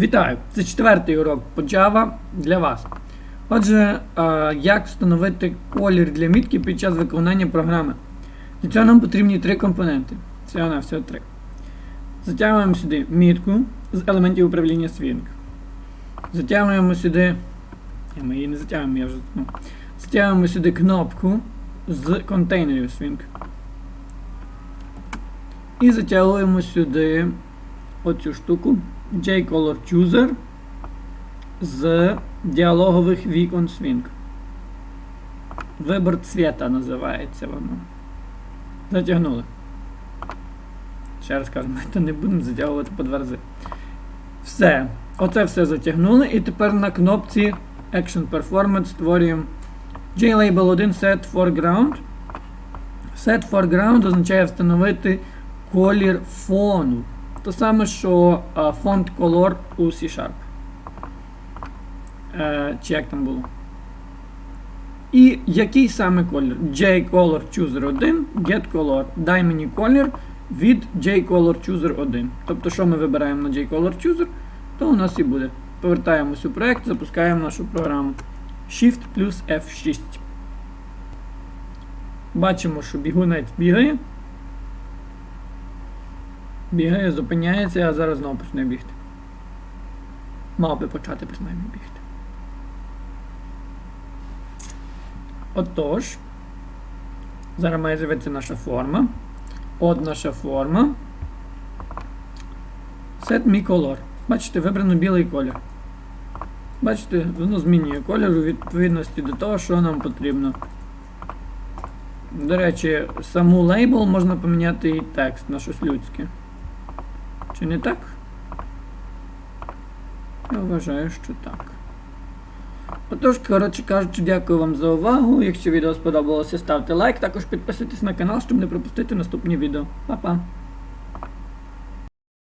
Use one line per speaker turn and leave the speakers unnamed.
Вітаю! Це четвертий урок по Java для вас. Отже, е, як встановити колір для мітки під час виконання програми. Для цього нам потрібні три компоненти. Всього на всього три. Затягуємо сюди мітку з елементів управління Swing. Затягуємо сюди. Ми її не затягуємо, я вже. Ну. Затягуємо сюди кнопку з контейнерів Swing. І затягуємо сюди оцю штуку JColor Chooser з діалогових вікон Swing. Вибор цвіта називається воно. Затягнули. Ще раз кажу, ми то не будемо затягувати по два рази. Все. Оце все затягнули. І тепер на кнопці Action Performance створюємо JLabel 1 Set Foreground. Set Foreground означає встановити колір фону. То саме, що а, фонд color у C-Sharp. Е, чи як там було? І який саме колір? JColor Chooser 1, GetColor. Дай мені колір від JColor Chooser 1. Тобто, що ми вибираємо на JColor Chooser, то у нас і буде. Повертаємось у проект, запускаємо нашу програму. Shift плюс F6. Бачимо, що бігунець бігає. Бігає, зупиняється, а зараз знову почне бігти. Мав би почати принаймні бігти. Отож, зараз має з'явитися наша форма. От наша форма. Set me color. Бачите, вибрано білий колір. Бачите, воно змінює колір у відповідності до того, що нам потрібно. До речі, саму лейбл можна поміняти і текст на щось людське. Чи не так? Я вважаю, що так. Отож, коротше кажучи, дякую вам за увагу. Якщо відео сподобалося, ставте лайк, також підписуйтесь на канал, щоб не пропустити наступні відео. Па-па!